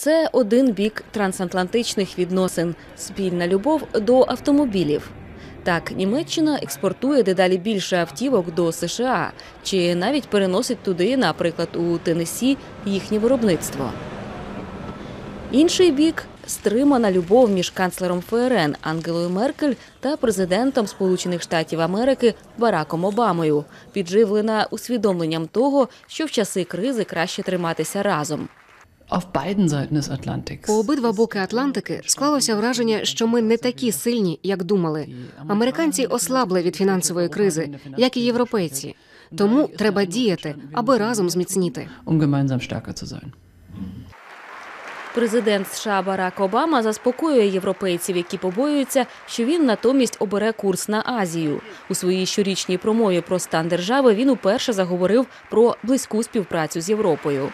Це один бік трансатлантичних відносин спільна любов до автомобілів. Так, Німеччина експортує дедалі більше автівок до США чи навіть переносить туди, наприклад, у Теннессі, їхнє виробництво. Інший бік стримана любов між канцлером ФРН Ангелою Меркель та президентом Сполучених Штатів Америки Бараком Обамою, підживлена усвідомленням того, що в часи кризи краще триматися разом. По обидва боки Атлантики склалося враження, що ми не такі сильні, як думали. Американці ослабли від фінансової кризи, як і європейці. Тому треба діяти, аби разом зміцніти. um. Президент США Барак Обама заспокоює європейців, які побоюються, що він натомість обере курс на Азію. У своїй щорічній промові про стан держави він уперше заговорив про близьку співпрацю з Європою.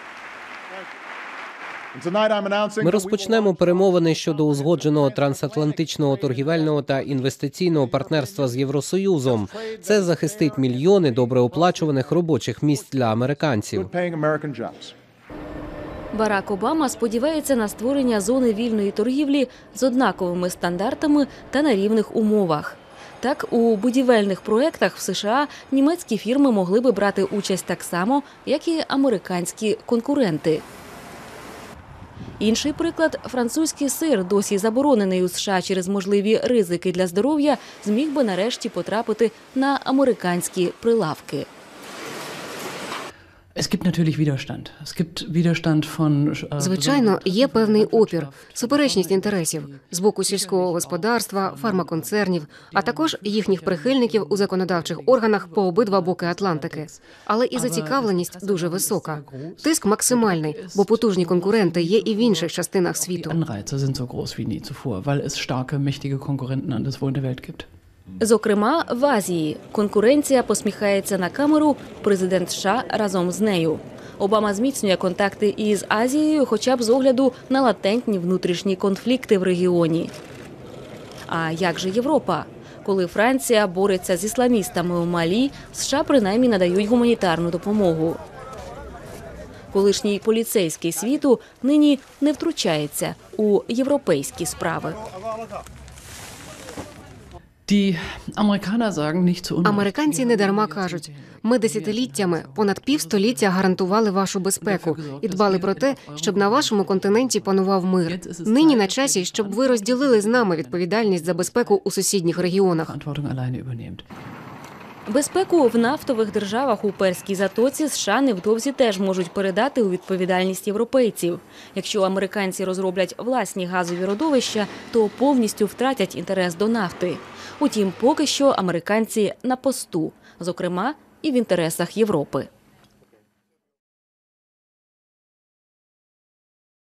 Ми розпочнемо перемовини щодо узгодженого трансатлантичного торгівельного та інвестиційного партнерства з Євросоюзом. Це захистить мільйони добреоплачуваних робочих місць для американців. Барак Обама сподівається на створення зони вільної торгівлі з однаковими стандартами та на рівних умовах. Так, у будівельних проєктах в США німецькі фірми могли би брати участь так само, як і американські конкуренти. Інший приклад французький сир, досі заборонений у США через можливі ризики для здоров'я, зміг би нарешті потрапити на американські прилавки. Звичайно, є певний опір, суперечність інтересів з боку сільського господарства, фармаконцернів, а також їхніх прихильників у законодавчих органах по обидва боки Атлантики. Але і зацікавленість дуже висока. Тиск максимальний, бо потужні конкуренти є і в інших частинах світу. Зокрема, в Азії конкуренція посміхається на камеру. Президент США разом з нею. Обама зміцнює контакти із Азією, хоча б з огляду на латентні внутрішні конфлікти в регіоні. А як же Європа? Коли Франція бореться з ісламістами у Малі, США принаймні надають гуманітарну допомогу. Колишній поліцейський світу нині не втручається у європейські справи. Американці не дарма кажуть, ми десятиліттями, понад півстоліття гарантували вашу безпеку і дбали про те, щоб на вашому континенті панував мир. Нині на часі, щоб ви розділили з нами відповідальність за безпеку у сусідніх регіонах. Безпеку в нафтових державах у Перській затоці США невдовзі теж можуть передати у відповідальність європейців. Якщо американці розроблять власні газові родовища, то повністю втратять інтерес до нафти. Утім, поки що американці на посту, зокрема і в інтересах Європи.